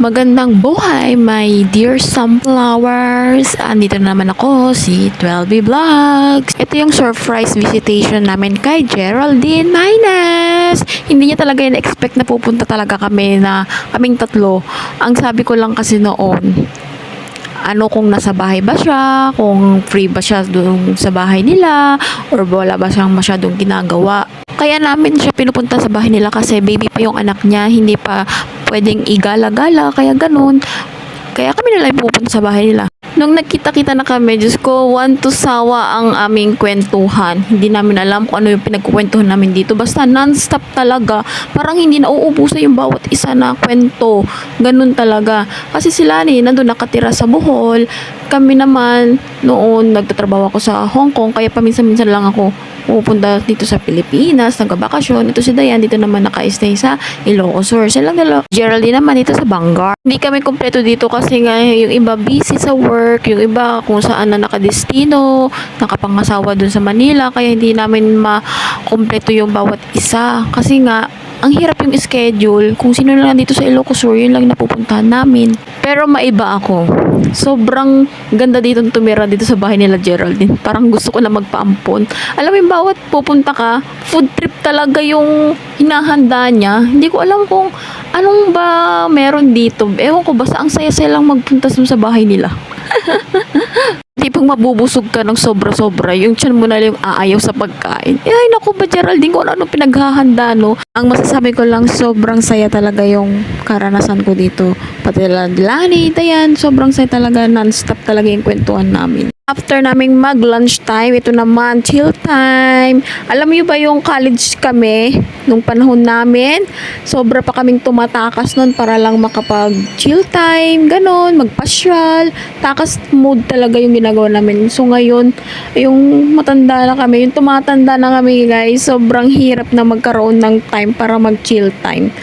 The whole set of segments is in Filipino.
Magandang buhay, my dear sunflowers. Andito na naman ako, si 12B Vlogs. Ito yung surprise visitation namin kay Geraldine Maynes. Hindi niya talaga in-expect na pupunta talaga kami na kaming tatlo. Ang sabi ko lang kasi noon, ano kung nasa bahay ba siya, kung free ba siya doon sa bahay nila, or wala ba siyang masyadong ginagawa. Kaya namin siya pinupunta sa bahay nila kasi baby pa yung anak niya, hindi pa pwedeng igala-gala, kaya ganun. Kaya kami na lang pupunta sa bahay nila. Nung nagkita-kita na kami, Diyos ko, one to sawa ang aming kwentuhan. Hindi namin alam kung ano yung pinagkukwentuhan namin dito. Basta non-stop talaga. Parang hindi na uubusan yung bawat isa na kwento. Ganun talaga. Kasi sila ni, nandun nakatira sa Bohol. Kami naman, noon, nagtatrabaho ako sa Hong Kong. Kaya paminsan-minsan lang ako pupunta dito sa Pilipinas, nagbabakasyon. Ito si Dayan, dito naman naka-stay sa Ilocos Sur. Silang dalawa. Geraldine naman dito sa Bangar. Hindi kami kompleto dito kasi nga yung iba busy sa work, yung iba kung saan na nakadestino, nakapangasawa dun sa Manila, kaya hindi namin makompleto yung bawat isa. Kasi nga, ang hirap yung schedule. Kung sino na lang dito sa Ilocos Sur, yun lang napupuntahan namin. Pero maiba ako. Sobrang ganda dito tumira dito sa bahay nila Geraldine. Parang gusto ko na magpaampon. Alam mo yung bawat pupunta ka, food trip talaga yung hinahanda niya. Hindi ko alam kung anong ba meron dito. Ewan ko, basta ang saya-saya lang magpunta sa bahay nila. Tipong mabubusog ka ng sobra-sobra, yung tiyan mo na yung aayaw sa pagkain. Eh, ay naku ba Geraldine, kung ano pinaghahanda, no? Ang masasabi ko lang, sobrang saya talaga yung karanasan ko dito. Pati Lani, Dayan, sobrang saya talaga, non-stop talaga yung kwentuhan namin. After naming mag-lunch time, ito naman, chill time. Alam niyo ba yung college kami, nung panahon namin, sobra pa kaming tumatakas nun para lang makapag chill time, ganon, magpasyal. Takas mood talaga yung ginagawa namin. So ngayon, yung matanda na kami, yung tumatanda na kami guys, sobrang hirap na magkaroon ng time para mag-chill time.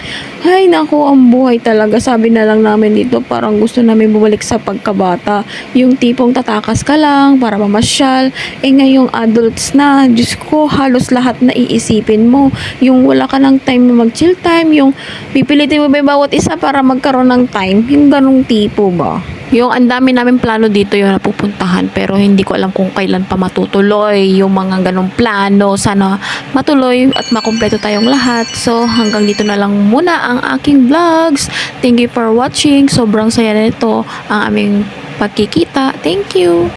Ay, naku, ang buhay talaga. Sabi na lang namin dito, parang gusto namin bumalik sa pagkabata. Yung tipong tatakas ka lang para mamasyal. Eh, ngayong adults na, Diyos ko, halos lahat na iisipin mo. Yung wala ka ng time na mag-chill time, yung pipilitin mo ba yung bawat isa para magkaroon ng time. Yung ganong tipo ba? Yung ang dami namin plano dito yung napupuntahan pero hindi ko alam kung kailan pa matutuloy yung mga ganong plano. Sana matuloy at makumpleto tayong lahat. So hanggang dito na lang muna ang aking vlogs. Thank you for watching. Sobrang saya nito ang aming pagkikita. Thank you!